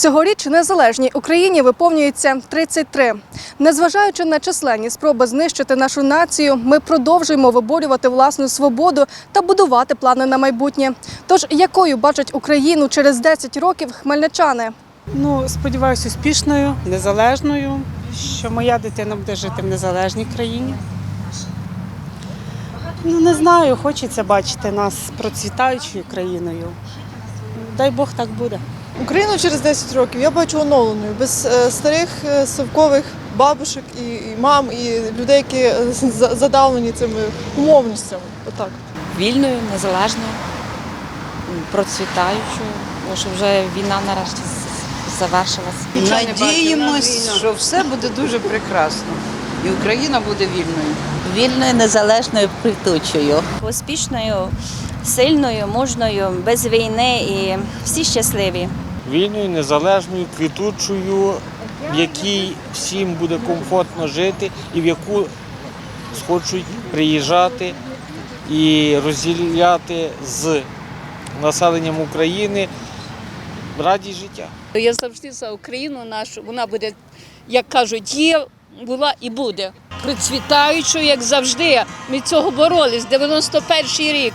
Цьогоріч незалежній Україні виповнюється 33. Незважаючи на численні спроби знищити нашу націю, ми продовжуємо виборювати власну свободу та будувати плани на майбутнє. Тож якою бачать Україну через 10 років хмельничани? Ну, сподіваюся, успішною, незалежною, що моя дитина буде жити в незалежній країні. Ну, не знаю, хочеться бачити нас процвітаючою країною. Дай Бог так буде. Україну через 10 років я бачу оновленою, без е, старих е, совкових бабушек і, мам, і людей, які е, задавлені цими умовностями. Отак. вільною, незалежною, процвітаючою, бо що вже війна нарешті з- завершилась. Надіємось, що все буде дуже прекрасно. І Україна буде вільною. вільною, незалежною, квітучою. успішною, сильною, мужною, без війни і всі щасливі. вільною, незалежною, квітучою, в якій всім буде комфортно жити і в яку схочуть приїжджати і розділяти з населенням України радість життя. Я завжди за Україну нашу. Вона буде, як кажуть, є, була і буде. Процвітаючою, як завжди. Ми цього боролись. 91-й рік.